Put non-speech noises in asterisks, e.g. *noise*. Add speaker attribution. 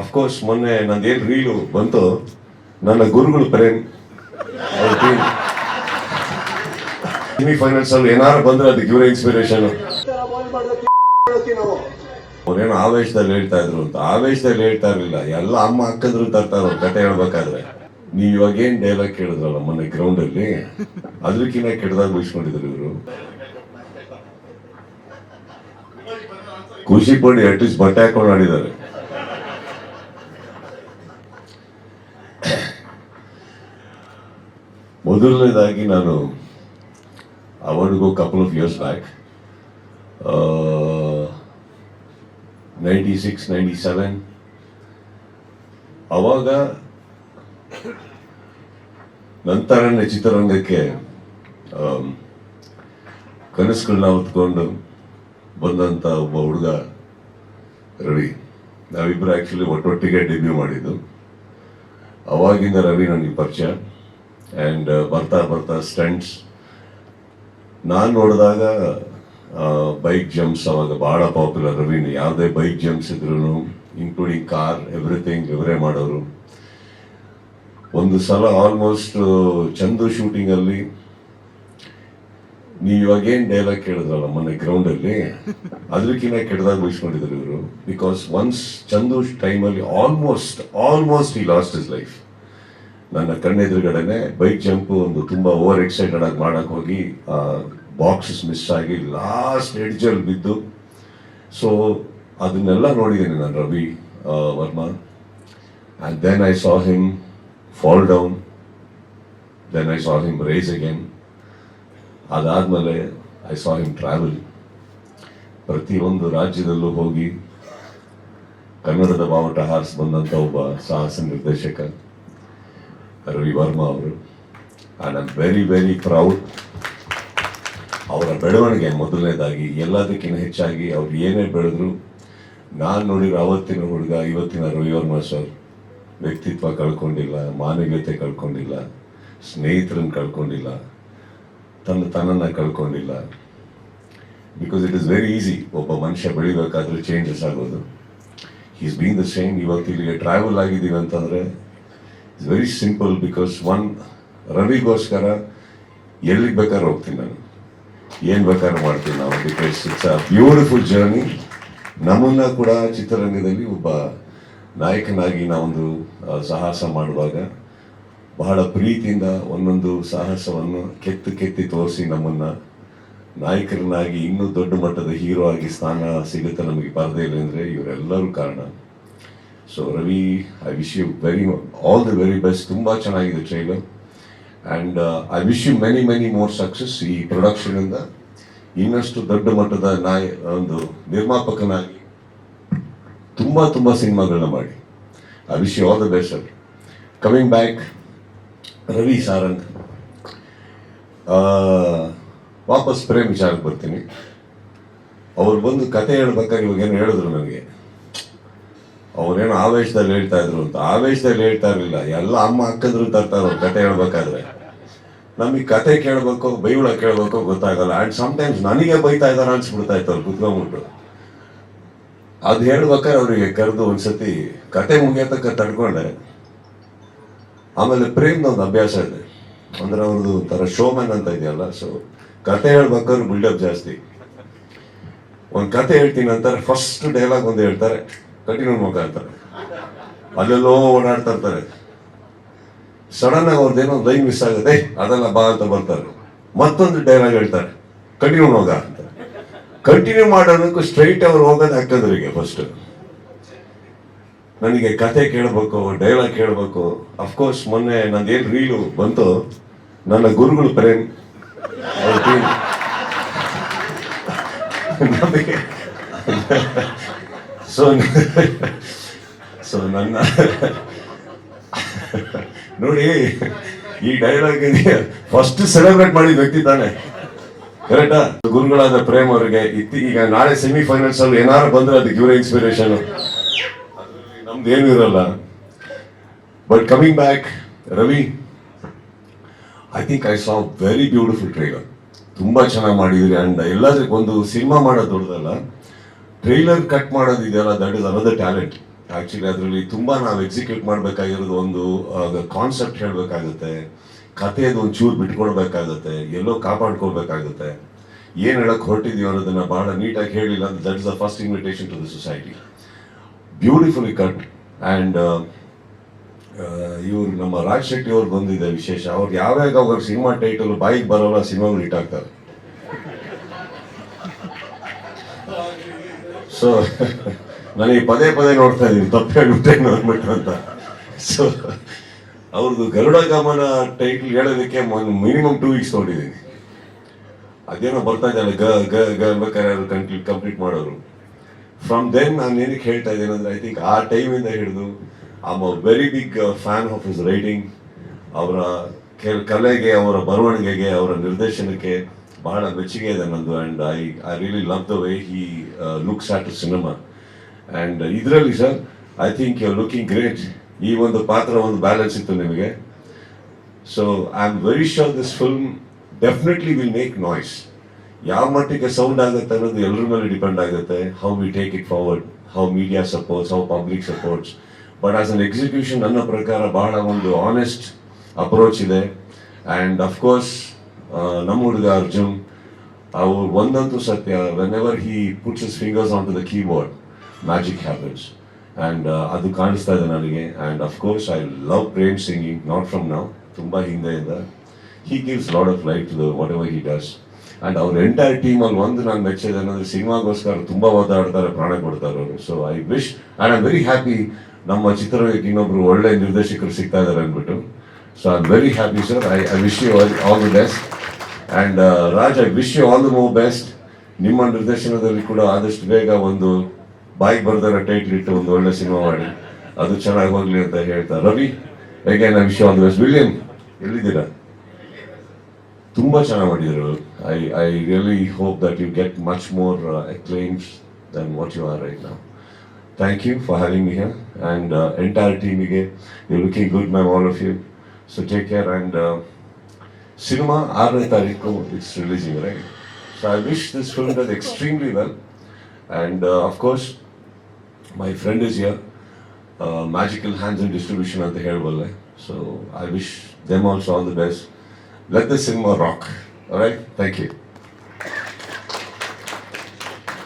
Speaker 1: Of course ಮೊನ್ನೆ ನಂದೇನು reel ಬಂತು, ನನ್ನ ಗುರುಗಳು ಪ್ರೇಮ್ ಸೆಮಿಫೈನಲ್ಸ್ ಅಲ್ಲಿ ಏನಾರು ಬಂದ್ರೆ ಅದಕ್ಕೆ ಇವರೇ ಇನ್ಸ್ಪಿರೇಷನ್ ಅವ್ರೇನೋ ಆವೇಶದಲ್ಲಿ ಹೇಳ್ತಾ ಇದ್ರು ಅಂತ. ಆವೇಶದಲ್ಲಿ ಹೇಳ್ತಾ ಇರಲಿಲ್ಲ. ಎಲ್ಲ ಅಮ್ಮ ಹಾಕಿದ್ರು ತರ್ತಾರ ಕತೆ ಹೇಳ್ಬೇಕಾದ್ರೆ. ನೀವ್ ಇವಾಗ ಏನ್ ಡೈಲಾಗ್ ಕೇಳಿದ್ರಲ್ಲ ಮೊನ್ನೆ ಗ್ರೌಂಡ್ ಅಲ್ಲಿ? ಅದ್ರಕ್ಕಿಂತ ಕೆಟ್ಟದಾಗ ಬಯಸ್ಕೊಂಡಿದ್ರು ಇವರು. ಖುಷಿ ಪಡಿ ಅಟ್ಲೀಸ್ಟ್ ಬಟ್ಟೆ ಹಾಕೊಂಡು ಆಡಿದ್ದಾರೆ. ಮೊದಲನೇದಾಗಿ ನಾನು ಅವಾರ್ಡ್ಗೂ couple of years back ninety six ninety seven ಅವಾಗ ನಂತರನೇ ಚಿತ್ರರಂಗಕ್ಕೆ ಕನಸುಗಳನ್ನ ಹೊತ್ಕೊಂಡು ಬಂದಂತ ಒಬ್ಬ ಹುಡುಗ ರವಿ. ನಾವಿಬ್ರು ಆಕ್ಚುಲಿ ಒಟ್ಟೊಟ್ಟಿಗೆ ಡೆಬ್ಯೂ ಮಾಡಿದ್ದು. ಅವಾಗಿಂದ ರವಿ ನನಗೆ ಪರಿಚಯ. ಆ್ಯಂಡ್ ಬರ್ತಾ ಬರ್ತಾ ಸ್ಟಂಟ್ಸ್ ನಾನು ನೋಡಿದಾಗ ಬೈಕ್ ಜಂಪ್ಸ್ ಅವಾಗ ಭಾಳ ಪಾಪ್ಯುಲರ್ ರವೀನ್ ಯಾವುದೇ ಬೈಕ್ ಜಂಪ್ಸ್ ಇದ್ರು ಇನ್ಕ್ಲೂಡಿಂಗ್ ಕಾರ್ ಎವ್ರಿಥಿಂಗ್ ಇವರೇ ಮಾಡೋರು. ಒಂದು ಸಲ ಆಲ್ಮೋಸ್ಟ್ ಚಂದು ಶೂಟಿಂಗಲ್ಲಿ ನೀವು ಇವಾಗ ಏನ್ ಡೈಲಾಗ್ ಕೇಳಿದ್ರಲ್ಲ ಮೊನ್ನೆ ಗ್ರೌಂಡ್ ಅಲ್ಲಿ ಅದಕ್ಕಿಂತ ಕೆಟ್ಟದಾಗ ಮಾಡಿದ್ರು ಇವರು. ಬಿಕಾಸ್ ಒನ್ಸ್ ಚಂದು ಟೈಮಲ್ಲಿ ಆಲ್ಮೋಸ್ಟ್ ಆಲ್ಮೋಸ್ಟ್ ಈ ಲಾಸ್ಟ್ ಇಸ್ ಲೈಫ್ ನನ್ನ ಕಣ್ಣೆದುರುಗಡೆನೆ ಬೈಕ್ ಜಂಪ್ ಒಂದು ತುಂಬಾ ಓವರ್ ಎಕ್ಸೈಟೆಡ್ ಆಗಿ ಮಾಡಕ್ ಹೋಗಿ ಬಾಕ್ಸಸ್ ಮಿಸ್ ಆಗಿ ಲಾಸ್ಟ್ ಎಡ್ಜಲ್ಲಿ ಬಿದ್ದು. ಸೊ ಅದನ್ನೆಲ್ಲ ನೋಡಿದ್ದೀನಿ ನಾನು Ravi Varma. And then I saw him fall down then I saw him race again ಅದಾದಮೇಲೆ ಐ ಸಾ ಹಿಮ್ ಟ್ರಾವೆಲ್ ಪ್ರತಿಯೊಂದು ರಾಜ್ಯದಲ್ಲೂ ಹೋಗಿ ಕನ್ನಡದ ಬಾವುಟ ಹಾರಿಸಿ ಬಂದಂಥ ಒಬ್ಬ ಸಾಹಸ ನಿರ್ದೇಶಕ. ರವಿ ವರ್ಮಾ ಅವರು. And I'm very very proud ಅವರ ಬೆಳವಣಿಗೆ ಮೊದಲನೇದಾಗಿ, ಎಲ್ಲದಕ್ಕಿಂತ ಹೆಚ್ಚಾಗಿ ಅವ್ರು ಏನೇ ಬೆಳೆದ್ರು, ನಾನು ನೋಡಿರೋ ಅವತ್ತಿನ ಹುಡುಗ, ಇವತ್ತಿನ ರವಿ ವರ್ಮಾ ಸರ್, ವ್ಯಕ್ತಿತ್ವ ಕಳ್ಕೊಂಡಿಲ್ಲ, ಮಾನವೀಯತೆ ಕಳ್ಕೊಂಡಿಲ್ಲ, ಸ್ನೇಹಿತರನ್ನು ಕಳ್ಕೊಂಡಿಲ್ಲ, ತನ್ನ ತನ್ನನ್ನು ಕಳ್ಕೊಂಡಿಲ್ಲ. Because it is very easy ಒಬ್ಬ ಮನುಷ್ಯ ಬೆಳಿಬೇಕಾದ್ರೆ ಚೇಂಜಸ್ ಆಗೋದು. ಈಸ್ ಬೀನ್ ದ ಸೇಮ್ ಇವತ್ತು ಇಲ್ಲಿಗೆ ಟ್ರಾವೆಲ್ ಆಗಿದ್ದೀವಿ ಅಂತಂದ್ರೆ it's very simple because one ರವಿಗೋಸ್ಕರ ಎಲ್ಲಿಗೆ ಬೇಕಾದ್ರೆ ಹೋಗ್ತೀನಿ ನಾನು. ಏನು ಬೇಕಾದ್ರೆ ಮಾಡ್ತೀನಿ ನಾವು because it's a beautiful journey ನಮ್ಮನ್ನ ಕೂಡ ಚಿತ್ರರಂಗದಲ್ಲಿ ಒಬ್ಬ ನಾಯಕನಾಗಿ ನಾವೊಂದು ಸಾಹಸ ಮಾಡುವಾಗ ಬಹಳ ಪ್ರೀತಿಯಿಂದ ಒಂದೊಂದು ಸಾಹಸವನ್ನು ಕೆತ್ತು ಕೆತ್ತಿ ತೋರಿಸಿ ನಮ್ಮನ್ನ ನಾಯಕರನ್ನಾಗಿ ಇನ್ನೂ ದೊಡ್ಡ ಮಟ್ಟದ ಹೀರೋ ಆಗಿ ಸ್ಥಾನ ಸಿಗುತ್ತೆ ನಮಗೆ ಬರದೇ ಇಲ್ಲ ಅಂದರೆ ಇವರೆಲ್ಲರೂ ಕಾರಣ. So Ravi I wish you very all the very best ತುಂಬ ಚೆನ್ನಾಗಿದೆ trailer and I wish you many many more success ಈ ಪ್ರೊಡಕ್ಷನ್ ಇಂದ. ಇನ್ನಷ್ಟು ದೊಡ್ಡ ಮಟ್ಟದ ನಾಯ, ಒಂದು ನಿರ್ಮಾಪಕನಾಗಿ ತುಂಬ ತುಂಬ ಸಿನಿಮಾಗಳನ್ನ ಮಾಡಿ. I wish you all the best sir coming back Ravi Sarang ವಾಪಸ್ ಪ್ರೇಮ್ ವಿಚಾರಕ್ಕೆ ಬರ್ತೀನಿ. ಅವ್ರು ಬಂದು ಕತೆ ಹೇಳ್ಬೇಕಾದ್ರೆ ಇವಾಗ ಏನು ಹೇಳಿದ್ರು ನನಗೆ? ಅವ್ರೇನೋ ಆವೇಶದಲ್ಲಿ ಹೇಳ್ತಾ ಇದ್ರು ಅಂತ. ಆವೇಶದಲ್ಲಿ ಹೇಳ್ತಾ ಇರಲಿಲ್ಲ. ಎಲ್ಲ ಅಮ್ಮ ಹಾಕಿದ್ರು ತರ್ತಾರ ಕತೆ ಹೇಳ್ಬೇಕಾದ್ರೆ. ನಮಗೆ ಕತೆ ಕೇಳಬೇಕು ಬೈಗುಳ ಕೇಳಬೇಕು ಗೊತ್ತಾಗಲ್ಲ. ಅಂಡ್ ಸಮ್ಟೈಮ್ಸ್ ನನಗೆ ಬೈತಾ ಇದಾರ ಅನ್ಸ್ಬಿಡ್ತಾ ಇತ್ತು ಅವ್ರು ಕುತ್ಕೊಂಡ್ಬಿಟ್ಟು. ಅದು ಹೇಳ್ಬೇಕಾದ್ರೆ ಅವರಿಗೆ ಕರೆದು ಒಂದ್ಸತಿ ಕತೆ ಮುಗಿಯತಕ್ಕ ತಡ್ಕೊಂಡೆ. ಆಮೇಲೆ ಪ್ರೇಮ್ನ ಒಂದು ಅಭ್ಯಾಸ ಇದೆ. ಅಂದ್ರೆ ಅವ್ರದ್ದು ಒಂಥರ ಶೋಮನ್ ಅಂತ ಇದೆಯಲ್ಲ ಸೊ ಕತೆ ಹೇಳ್ಬೇಕಾದ್ರೆ ಬಿಲ್ಡಪ್ ಜಾಸ್ತಿ. ಒಂದು ಕತೆ ಹೇಳ್ತೀನಿ ಅಂತಾರೆ ಫಸ್ಟ್ ಡೈಲಾಗ್ ಒಂದು ಹೇಳ್ತಾರೆ. ಕಂಟಿನ್ಯೂ ಮುಖ ಇರ್ತಾರೆ. ಅಲ್ಲೆಲ್ಲೋ ಓಡಾಡ್ತಾ ಇರ್ತಾರೆ. ಸಡನ್ ಆಗಿ ಅವ್ರದ್ದೇನೋ ಲೈನ್ ಮಿಸ್ ಆಗುತ್ತೆ. "ಏಯ್, ಅದೆಲ್ಲ ಬಾ ಅಂತ ಬರ್ತಾರೆ. ಮತ್ತೊಂದು ಡೈಲಾಗ್ ಹೇಳ್ತಾರೆ. ಕಂಟಿನ್ಯೂ ಹೋಗ ಅಂತ ಕಂಟಿನ್ಯೂ ಮಾಡೋದಕ್ಕೂ ಸ್ಟ್ರೈಟ್ ಅವ್ರು ಹೋಗೋದು ಹಾಕೋದ್ರಿಗೆ ಫಸ್ಟ್ ನನಗೆ ಕತೆ ಕೇಳಬೇಕು ಡೈಲಾಗ್ ಕೇಳಬೇಕು. ಅಫ್ಕೋರ್ಸ್ ಮೊನ್ನೆ ನಂದೇನು ರೀಲು ಬಂತು ನನ್ನ ಗುರುಗಳು ಪ್ರೇಮ್. ನಮಗೆ ಸೊ ಸೊ *laughs* ನನ್ನ *laughs* ನೋಡಿ, ಈ ಡೈಲಾಗ್ ಫಸ್ಟ್ ಸೆಲೆಬ್ರೇಟ್ ಮಾಡಿದ ವ್ಯಕ್ತಿ ತಾನೆ. ಕರೆಕ್ಟಾ ಗುರುಗಳಾದ ಪ್ರೇಮ್ ಅವರಿಗೆ ಇತ್ತಿ, ಈಗ ನಾಳೆ ಸೆಮಿಫೈನಲ್ಸ್ ಅಲ್ಲಿ ಏನಾರು ಬಂದ್ರೆ ಅದಕ್ಕೆ ಇವರೇ ಇನ್ಸ್ಪಿರೇಷನ್ ನಮ್ದು ಇರಲ್ಲ. But coming back Ravi I think I saw very beautiful trailer ತುಂಬಾ ಚೆನ್ನಾಗಿ ಮಾಡಿದ್ರಿ ಅಂಡ್ ಎಲ್ಲಾದ್ರೂ ಒಂದು ಸಿನಿಮಾ ಮಾಡೋದು ದೊಡ್ಡದಲ್ಲ. Trailer cut ಮಾಡೋದಿದೆಯಲ್ಲ that is another talent actually ಅದರಲ್ಲಿ ತುಂಬಾ ನಾವು ಎಕ್ಸಿಕ್ಯೂಟ್ ಮಾಡಬೇಕಾಗಿರೋದು ಒಂದು ಕಾನ್ಸೆಪ್ಟ್ ಹೇಳಬೇಕಾಗುತ್ತೆ, ಕಥೆದು ಒಂದು ಚೂರು ಬಿಟ್ಕೊಳ್ಬೇಕಾಗುತ್ತೆ, ಎಲ್ಲೋ ಕಾಪಾಡ್ಕೊಳ್ಬೇಕಾಗುತ್ತೆ. ಏನು ಹೇಳಕ್ಕೆ ಹೊರಟಿದೀವಿ ಅನ್ನೋದನ್ನ ಬಹಳ ನೀಟಾಗಿ ಹೇಳಿಲ್ಲ ಅಂತ that is the first invitation to the society beautifully cut and ಇವ್ರು ನಮ್ಮ ರಾಜ್ ಶೆಟ್ಟಿ ಅವ್ರು ಬಂದಿದೆ ವಿಶೇಷ. ಅವ್ರು ಯಾವ್ಯಾವ ಅವ್ರ ಸಿನಿಮಾ ಟೈಟಲ್ ಬಾಯಿಗೆ ಬರೋಲ್ಲ, ಸಿನಿಮಾಗಳು ಹಿಟ್ ಆಗ್ತಾರೆ. ಸೊ *laughs* ನನಗೆ ಪದೇ ಪದೇ ನೋಡ್ತಾ ಇದ್ದೀನಿ, ತಪ್ಪು ಹೇಳ್ಬಿಟ್ಟೆ ನೋಡ್ಬಿಟ್ಟು ಅಂತ. ಸೊ ಅವ್ರದ್ದು ಗರುಡ ಗಮನ ಟೈಟಲ್ ಹೇಳೋದಕ್ಕೆ ಮಿನಿಮಮ್ ಟೂ ವೀಕ್ಸ್ ನೋಡಿದ್ದೀನಿ. ಅದೇನೋ ಬರ್ತಾ ಇದ್ದಾರೆ ಗ ಗ ಗ ಬೇಕಾದ್ರೆ ಕಂಪ್ಲೀಟ್ ಕಂಪ್ಲೀಟ್ ಮಾಡೋರು. ಫ್ರಮ್ ದೆನ್ ನಾನು ಏನಕ್ಕೆ ಹೇಳ್ತಾ ಇದ್ದೇನೆ ಅಂದರೆ ಐ ಥಿಂಕ್ ಆ ಟೈಮಿಂದ ಹಿಡಿದು I'm a very big fan of his writing ಅವರ ಕಲೆಗೆ, ಅವರ ಬರವಣಿಗೆಗೆ, ಅವರ ನಿರ್ದೇಶನಕ್ಕೆ ಬಹಳ ಮೆಚ್ಚುಗೆ ಇದೆ ನಂದು. And I I really love the way he looks at cinema and ಇದರಲ್ಲಿ sir I think you looking great ಈ ಒಂದು ಪಾತ್ರ ಒಂದು ಬ್ಯಾಲೆನ್ಸ್ ಇತ್ತು ನಿಮಗೆ. So I am very sure this film definitely will make noise ಯಾವ ಮಟ್ಟಿಗೆ ಸೌಂಡ್ ಆಗುತ್ತೆ ಅನ್ನೋದು ಎಲ್ಲರ ಮೇಲೆ ಡಿಪೆಂಡ್ ಆಗುತ್ತೆ. How we take it forward how media supports how public supports but as an execution ನನ್ನ ಪ್ರಕಾರ ಬಹಳ ಒಂದು ಆನೆಸ್ಟ್ ಅಪ್ರೋಚ್ ಇದೆ. ಆ್ಯಂಡ್ ಅಫ್ಕೋರ್ಸ್ ನಮ್ಮ ಹುಡುಗ ಅರ್ಜುನ್ ಅವ್ರು ಒಂದಂತೂ ಸತ್ಯ. Whenever he puts his fingers on to the keyboard magic happens and ಅದು ಕಾಣಿಸ್ತಾ ಇದೆ ನನಗೆ. And of course I love Prem singing not from ನಾವು ತುಂಬ ಹಿಂದೆಯಿಂದ. He gives lot of life to whatever he does and ಅವ್ರ entire team ಅಲ್ಲಿ ಒಂದು ನಾನು ಮೆಚ್ಚಿದೆ ಅನ್ನೋದು ಸಿನಿಮಾಗೋಸ್ಕರ ತುಂಬ ಓದಾಡ್ತಾರೆ ಪ್ರಾಣ ಕೊಡ್ತಾರೆ ಅವರು. So I wish and I very happy ನಮ್ಮ ಚಿತ್ರರಂಗಕ್ಕೆ ಇನ್ನೊಬ್ರು ಒಳ್ಳೆ ನಿರ್ದೇಶಕರು ಸಿಗ್ತಾ ಇದ್ದಾರೆ ಅಂದ್ಬಿಟ್ಟು. So I very happy I I I wish all all the best and Raj I wish you all the ಮೋ ಬೆಸ್ಟ್ ನಿಮ್ಮ ನಿರ್ದೇಶನದಲ್ಲಿ ಕೂಡ ಆದಷ್ಟು ಬೇಗ ಒಂದು ಬಾಯಿಗೆ ಬರ್ದಾರ ಟೈಟ್ಲ್ ಇಟ್ಟು ಒಂದು ಒಳ್ಳೆ ಸಿನಿಮಾ ಮಾಡಿ. ಅದು ಚೆನ್ನಾಗಿ ಹೋಗ್ಲಿ ಅಂತ ಹೇಳ್ತಾ ರವಿ, ಹೇಗೆ wish all the best William, ಎಲ್ಲಿದ್ದೀರಾ? ತುಂಬ ಚೆನ್ನಾಗಿ ಮಾಡಿದ್ರು I I really hope that you get much more acclaims than what you are right ನಾವು thank you for having me here and entire ಟೀಮಿಗೆ you looking good ma'am all of you so take care and cinema ಆರನೇ ತಾರೀಕು it's releasing right so I wish this film does extremely well and of course my friend is here magical hands and distribution ಅಂತ ಹೇಳಬಲ್ಲೆ so I wish them also all the best let the cinema rock right thank you